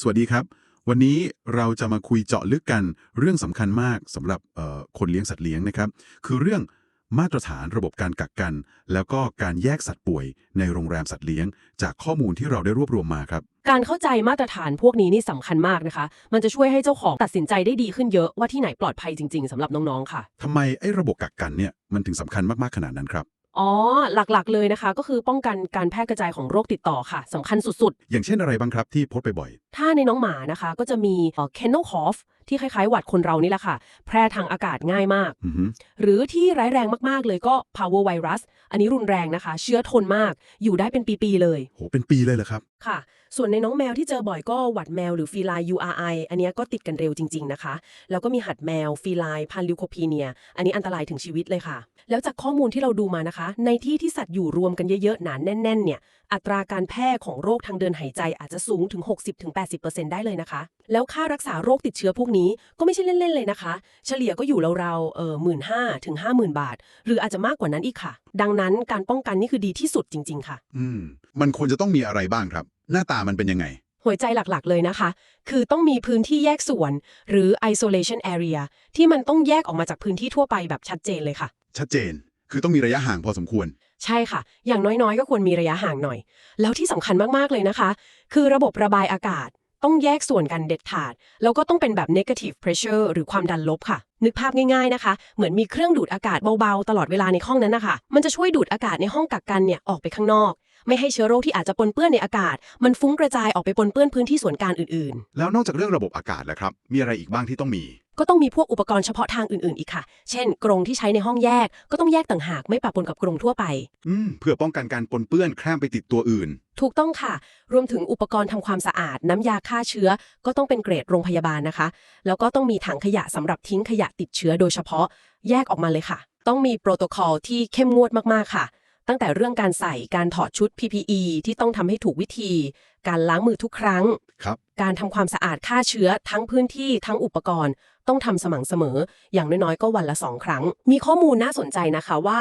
สวัสดีครับ วันนี้เราจะมาคุยเจาะลึกกันเรื่องสำคัญมากสำหรับเอ่อคนเลี้ยงสัตว์เลี้ยงนะครับ คือเรื่องมาตรฐานระบบการกักกัน แล้วก็การแยกสัตว์ป่วยในโรงแรมสัตว์เลี้ยง จากข้อมูลที่เราได้รวบรวมมาครับ การเข้าใจมาตรฐานพวกนี้นี่สำคัญมากนะคะ มันจะช่วยให้เจ้าของตัดสินใจได้ดีขึ้นเยอะว่าที่ไหนปลอดภัยจริงๆสำหรับน้องๆค่ะ ทำไมไอ้ระบบกักกันเนี่ยมันถึงสำคัญมากๆขนาดนั้นครับ อ๋อ หลักๆเลยนะคะ ก็คือป้องกันการแพร่กระจายของโรคติดต่อค่ะสำคัญสุดอย่างเช่นอะไรบ้างครับที่พบไปบ่อยๆถ้าในน้องหมานะคะ ก็จะมีเอ่อ kennel cough ที่คล้ายๆ หวัดคนเรานี่แหละค่ะ แพร่ทางอากาศง่ายมากอือฮึหรือที่ร้ายแรงมากๆเลยก็ power virus อันนี้รุนแรงนะคะ เชื้อทนมากอยู่ได้เป็นปีๆเลยโหเป็นปีเลยเหรอครับค่ะ ส่วนในน้องแมวที่เจอบ่อยก็หวัดแมวหรือฟีไล URI อันเนี้ยก็ติดกันเร็วจริง ๆนะคะ แล้วก็มีหัดแมวฟีไลพันลิวโคพีเนีย อันนี้อันตรายถึงชีวิตเลยค่ะ แล้วจากข้อมูลที่เราดูมานะคะ ในที่ที่สัตว์อยู่รวมกันเยอะๆหนานแน่น ๆ เนี่ยอัตราการแพร่ของโรคทางเดินหายใจอาจจะสูงถึง 60-80%ได้เลยนะคะ แล้วค่ารักษาโรคติดเชื้อพวกนี้ก็ไม่ใช่เล่น ๆ เลยนะคะ เฉลี่ยก็อยู่ราวๆเออหมื่นห้าถึงห้าหมื่นบาท หรืออาจจะมากกว่านั้นอีกค่ะ ดังนั้นการป้องกันนี่คือดีที่สุดจริง ๆ ค่ะ อืม มันควรจะต้องมีอะไรบ้างครับ หน้าตามันเป็นยังไง หัวใจหลักๆ เลยนะคะ คือต้องมีพื้นที่แยกส่วน หรือ isolation area ที่มันต้องแยกออกมาจากพื้นที่ทั่วไปแบบชัดเจนเลยค่ะ ชัดเจน คือต้องมีระยะห่างพอสมควร ใช่ค่ะ อย่างน้อยๆ ก็ควรมีระยะห่างหน่อย แล้วที่สำคัญมากๆเลยนะคะ คือระบบระบายอากาศต้องแยกส่วนกันเด็ดขาด แล้วก็ต้องเป็นแบบ negative pressure หรือความดันลบค่ะ นึกภาพง่ายๆนะคะ เหมือนมีเครื่องดูดอากาศเบาๆ ตลอดเวลาในห้องนั้นนะคะ มันจะช่วยดูดอากาศในห้องกักกันเนี่ยออกไปข้างนอก ไม่ให้เชื้อโรคที่อาจจะปนเปื้อนในอากาศ มันฟุ้งกระจายออกไปปนเปื้อนพื้นที่ส่วนกลางอื่นๆ แล้วนอกจากเรื่องระบบอากาศแล้วครับ มีอะไรอีกบ้างที่ต้องมี ก็ต้องมีพวกอุปกรณ์เฉพาะทางอื่น ๆ อีกค่ะ เช่น กรงที่ใช้ในห้องแยก ก็ต้องแยกต่างหากไม่ปะปนกับกรงทั่วไป อืมเพื่อป้องกันการปนเปื้อนแคร่มไปติดตัวอื่น ถูกต้องค่ะ รวมถึงอุปกรณ์ทำความสะอาด น้ำยาฆ่าเชื้อ ก็ต้องเป็นเกรดโรงพยาบาลนะคะ แล้วก็ต้องมีถังขยะสำหรับทิ้งขยะติดเชื้อโดยเฉพาะ แยกออกมาเลยค่ะ ต้องมีโปรโตคอลที่เข้มงวดมาก ๆ ค่ะ ตั้งแต่เรื่องการใส่ การถอดชุด PPE ที่ต้องทำให้ถูกวิธีการล้างมือทุกครั้ง ครับ การทำความสะอาดฆ่าเชื้อทั้งพื้นที่ทั้งอุปกรณ์ ต้องทำสม่ำเสมอ อย่างน้อยๆ ก็วันละ 2 ครั้ง มีข้อมูลน่าสนใจนะคะว่า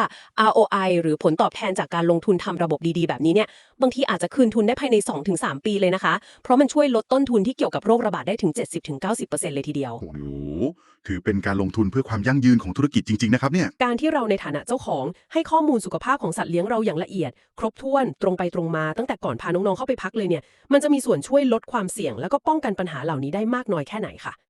ROI หรือผลตอบแทนจากการลงทุนทำระบบดีๆ แบบนี้เนี่ย บางทีอาจจะคืนทุนได้ภายใน 2-3 ปีเลยนะคะ เพราะมันช่วยลดต้นทุนที่เกี่ยวกับโรคระบาดได้ถึง 70-90%เลยทีเดียว โอ้โหถือเป็นการลงทุนเพื่อความยั่งยืนของธุรกิจจริง ๆ นะครับเนี่ย การที่เราในฐานะเจ้าของให้ข้อมูลสุขภาพของสัตว์เลี้ยงเราอย่างละเอียด ครบถ้วนตรงไปตรงมาตั้งแต่ก่อนพาน้องๆเข้าไปพักเลยเนี่ยมันจะมีส่วนช่วยลดความเสี่ยง แล้วก็ป้องกันปัญหาเหล่านี้ได้มากน้อยแค่ไหนค่ะ